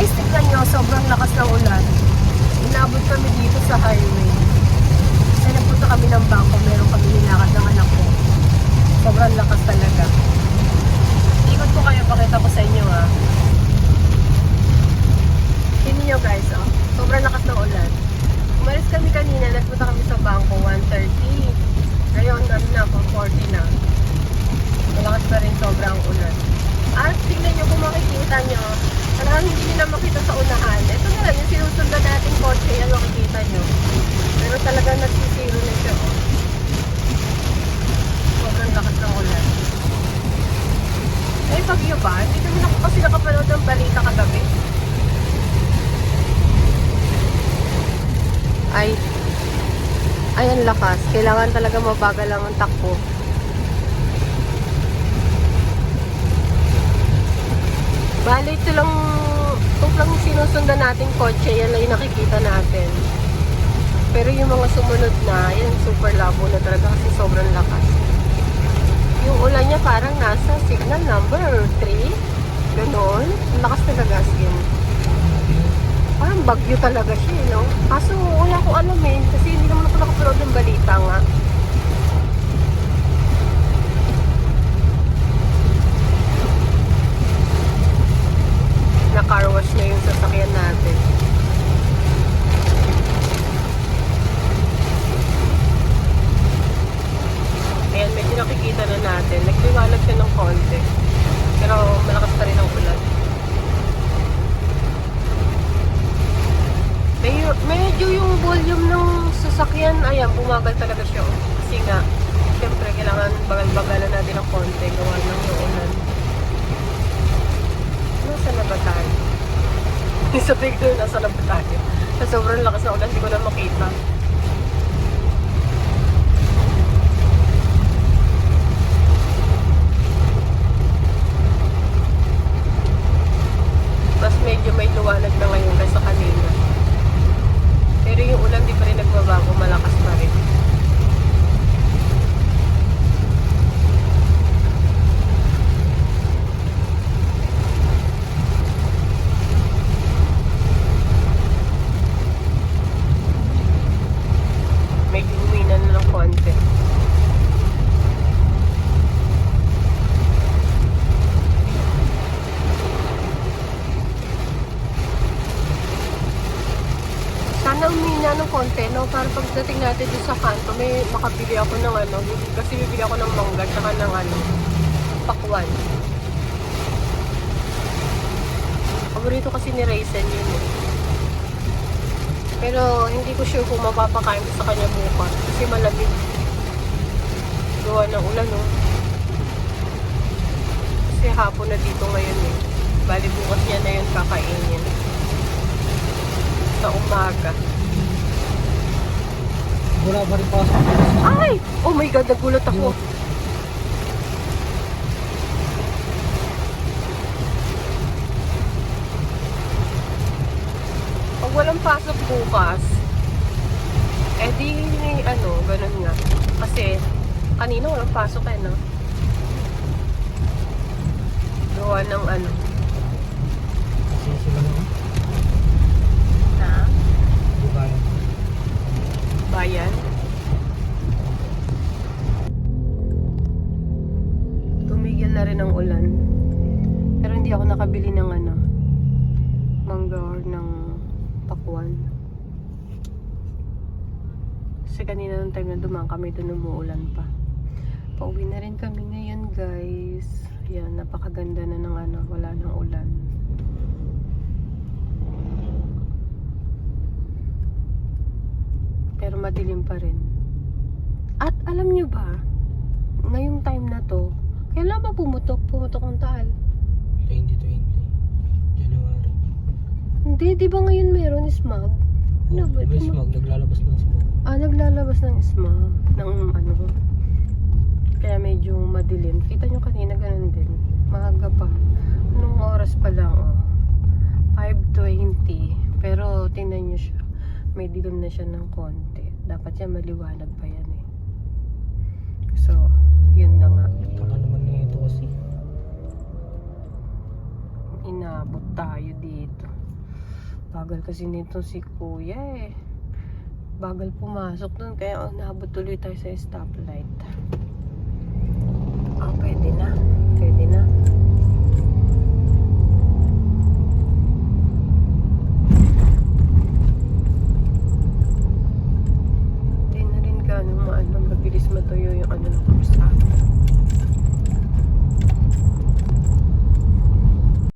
Guys, tignan nyo, sobrang lakas ng ulan. Inabot kami dito sa highway. Kasi nagpunta kami ng bangko, meron kami nilakad ng anak ko. Sobrang lakas talaga. Ikot ko kayo, pakita ko sa inyo ha. Tingnan nyo guys, oh. Sobrang lakas ng ulan. Umalis kami kanina, nagpunta kami sa bangko, 1.30. Ngayon, ano na, 4.40 na. Malakas pa rin sobrang ulan. At tingnan nyo kung makikita nyo, talagang hindi nyo na makita sa unahan. Ito na lang, yung sinusundan nating kotse, yan makikita nyo. Pero talagang nagsisiro na siya, oh. Sobrang lakas ng ulan. Eh, bagyo ba? Hindi kami na kasi nakapanood ng balita kagabi. Ay, ay ang lakas. Kailangan talaga mabagal lang ang takbo. Bale, ito lang, ito lang sinusundan nating kotse, yan lang yung nakikita natin. Pero yung mga sumunod na, yan super labo na talaga kasi sobrang lakas. Yung ulan niya parang nasa signal number 3. Ganon. Ang lakas talaga as in. Parang bagyo talaga siya, eh, no? Kaso wala akong alam eh. Kasi hindi naman ako nakapanood ng balita nga. Na-car wash na yung sasakyan natin. Ayan, medyo nakikita na natin. Nagliwanag siya ng konti. Pero malakas pa rin ang ulan. Medyo, medyo yung volume ng sasakyan, ayan, bumagal talaga siya. oh. Kasi nga, syempre, kailangan bagal-bagalan natin ng konti. Gawa ng ulan. Nasa na ba tayo? Sa picture, nasa na ba tayo? Sa sobrang lakas ng ulan, hindi ko na makita. mas medyo may liwanag na ngayon kaysa kanina. Pero yung ulan di pa rin nagbabago, malakas pa rin. Medyo umina na ng konti. Sana umina ng konti, no? Para pagdating natin doon sa kanto, may makabili ako ng ano. Kasi bibili ako ng mangga, tsaka ng ano, pakwan. Paborito kasi ni Raisin yun eh. Pero hindi ko sure kung mapapakain ko sa kanya bukas. Kasi malamig. Gawa ng ulan, no? Kasi hapon na dito ngayon eh. Bali bukas niya na yun kakainin sa umaga. Wala pa rin pasok. Ay! Oh my God, nagulat ako. Pag walang pasok bukas, eh di, ano, ganun nga. Kasi, kanina walang pasok eh, no? Gawa ng ano, Kasi sila na rin ang ulan. Pero hindi ako nakabili ng ano, mangga or ng pakwan. Kasi kanina nung time na dumaan kami doon umuulan pa. Pauwi na rin kami ngayon guys. Yan, napakaganda na ng ano, wala nang ulan. pero madilim pa rin. At alam nyo ba, ngayong time na to, kailan ba pumutok? Pumutok ang taal? 2020. January. Hindi, di ba ngayon meron smog? Ano Oh, ba? may smog. Naglalabas ng smog. Ah, naglalabas ng smog. Ng ano. Kaya medyo madilim. Kita nyo kanina ganun din. Maaga pa. Anong oras pa lang, oh. 5.20. Pero tingnan nyo siya. May dilim na siya ng konti. Dapat yan maliwanag pa yan eh. So, yun na nga. Inabot tayo dito. Bagal kasi nito si kuya eh. Bagal pumasok dun kaya naabot tuloy tayo sa stoplight. Ah. Pwede na.